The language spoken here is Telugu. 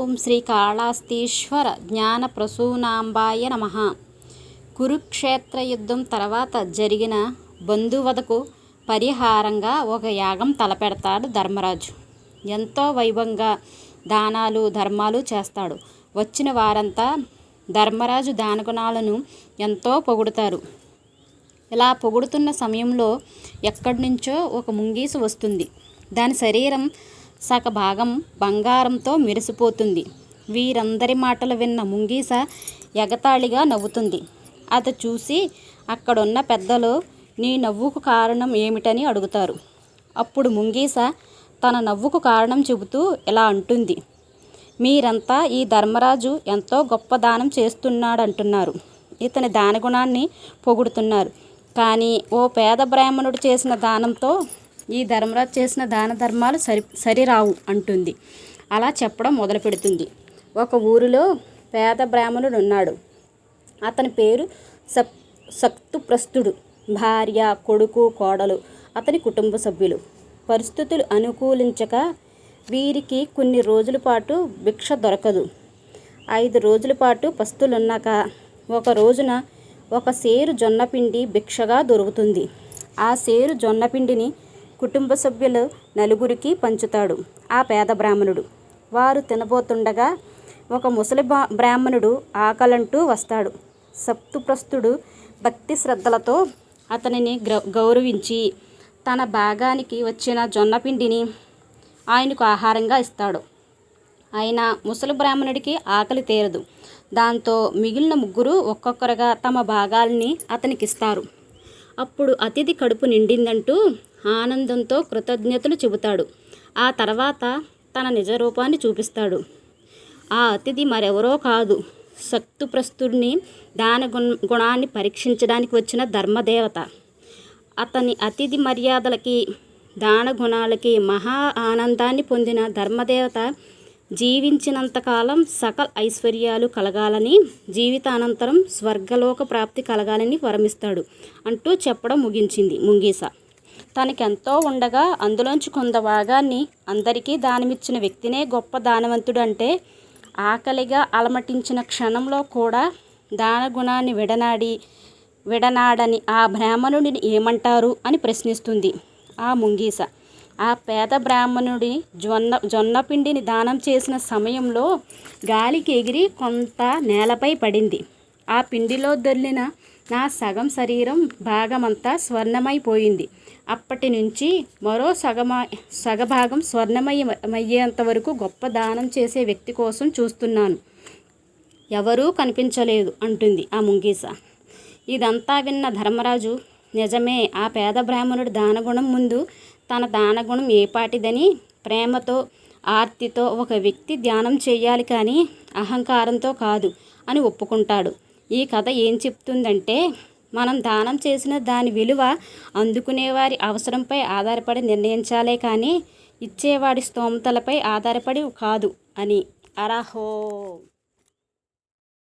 ఓం శ్రీ కాళాస్తీశ్వర జ్ఞాన ప్రసూనాంబాయ నమ. కురుక్షేత్ర యుద్ధం తర్వాత జరిగిన బంధువధకు పరిహారంగా ఒక యాగం తలపెడతాడు ధర్మరాజు. ఎంతో వైభవంగా దానాలు ధర్మాలు చేస్తాడు. వచ్చిన వారంతా ధర్మరాజు దానగుణాలను ఎంతో పొగుడుతారు. ఇలా పొగుడుతున్న సమయంలో ఎక్కడి నుంచో ఒక ముంగీసు వస్తుంది. దాని శరీరం సగభాగం బంగారంతో మెరిసిపోతుంది. వీరందరి మాటలు విన్న ముంగీస ఎగతాళిగా నవ్వుతుంది. అది చూసి అక్కడున్న పెద్దలు నీ నవ్వుకు కారణం ఏమిటని అడుగుతారు. అప్పుడు ముంగీస తన నవ్వుకు కారణం చెబుతూ ఇలా అంటుంది. మీరంతా ఈ ధర్మరాజు ఎంతో గొప్ప దానం చేస్తున్నాడంటున్నారు. ఇతని దానగుణాన్ని పొగుడుతున్నారు. కానీ ఓ పేద బ్రాహ్మణుడు చేసిన దానంతో ఈ ధర్మరాజు చేసిన దాన ధర్మాలు సరి సరిరావు అంటుంది. అలా చెప్పడం మొదలు పెడుతుంది ఒక ఊరిలో పేద బ్రాహ్మణుడు ఉన్నాడు. అతని పేరు సప్ సక్తుప్రస్తుడు భార్య కొడుకు కోడలు. అతని కుటుంబ సభ్యులు. పరిస్థితులు అనుకూలించక వీరికి కొన్ని రోజుల పాటు భిక్ష దొరకదు. ఐదు రోజుల పాటు పస్తులున్నాక ఒక రోజున ఒక సేరు జొన్నపిండి భిక్షగా దొరుకుతుంది. ఆ సేరు జొన్నపిండిని కుటుంబ సభ్యులు నలుగురికి పంచుతాడు. ఆ పేద బ్రాహ్మణుడు. వారు తినబోతుండగా ఒక ముసలి బ్రాహ్మణుడు ఆకలంటూ వస్తాడు. సప్తుప్రస్తుడు భక్తి శ్రద్ధలతో అతనిని గౌరవించి తన భాగానికి వచ్చిన జొన్నపిండిని ఆయనకు ఆహారంగా ఇస్తాడు. అయినా ముసలి బ్రాహ్మణుడికి ఆకలి తీరదు. దాంతో మిగిలిన ముగ్గురు ఒక్కొక్కరుగా తమ భాగాల్ని అతనికిస్తారు. అప్పుడు అతిథి కడుపు నిండిందంటూ ఆనందంతో కృతజ్ఞతలు చెబుతాడు. ఆ తర్వాత తన నిజ రూపాన్ని చూపిస్తాడు. ఆ అతిథి మరెవరో కాదు. శక్తుప్రస్తుడిని దాన గుణాన్ని పరీక్షించడానికి వచ్చిన ధర్మదేవత. అతని అతిథి మర్యాదలకి దాన గుణాలకి మహా ఆనందాన్ని పొందిన ధర్మదేవత జీవించినంతకాలం సకల ఐశ్వర్యాలు కలగాలని జీవితానంతరం స్వర్గలోక ప్రాప్తి కలగాలని వరమిస్తాడు అంటూ చెప్పడం ముగించింది ముంగీస. తనకెంతో ఉండగా అందులోంచి కొంత భాగాన్ని అందరికీ దానమిచ్చిన వ్యక్తినే గొప్ప దానవంతుడు అంటే ఆకలిగా అలమటించిన క్షణంలో కూడా దాన గుణాన్ని విడనాడి విడనాడని ఆ బ్రాహ్మణుడిని ఏమంటారు అని ప్రశ్నిస్తుంది ఆ ముంగీస. ఆ పేద బ్రాహ్మణుడి జొన్న జొన్న పిండిని దానం చేసిన సమయంలో గాలికి ఎగిరి కొంత నేలపై పడింది. ఆ పిండిలో దొల్లిన నా సగం శరీరం భాగమంతా స్వర్ణమైపోయింది. అప్పటి నుంచి మరో సగమ సగభాగం స్వర్ణమయ్యేంత వరకు గొప్ప దానం చేసే వ్యక్తి కోసం చూస్తున్నాను. ఎవరూ కనిపించలేదు అంటుంది ఆ ముంగీస. ఇదంతా విన్న ధర్మరాజు నిజమే ఆ పేద బ్రాహ్మణుడు దానగుణం ముందు తన దానగుణం ఏపాటిదని ప్రేమతో ఆర్తితో ఒక వ్యక్తి ధ్యానం చేయాలి కానీ అహంకారంతో కాదు అని ఒప్పుకుంటాడు. ఈ కథ ఏం చెప్తుందంటే మనం దానం చేసిన దాని విలువ అందుకునేవారి అవసరంపై ఆధారపడి నిర్ణయించాలే కానీ ఇచ్చేవాడి స్తోమతలపై ఆధారపడి కాదు అని. అరాహో!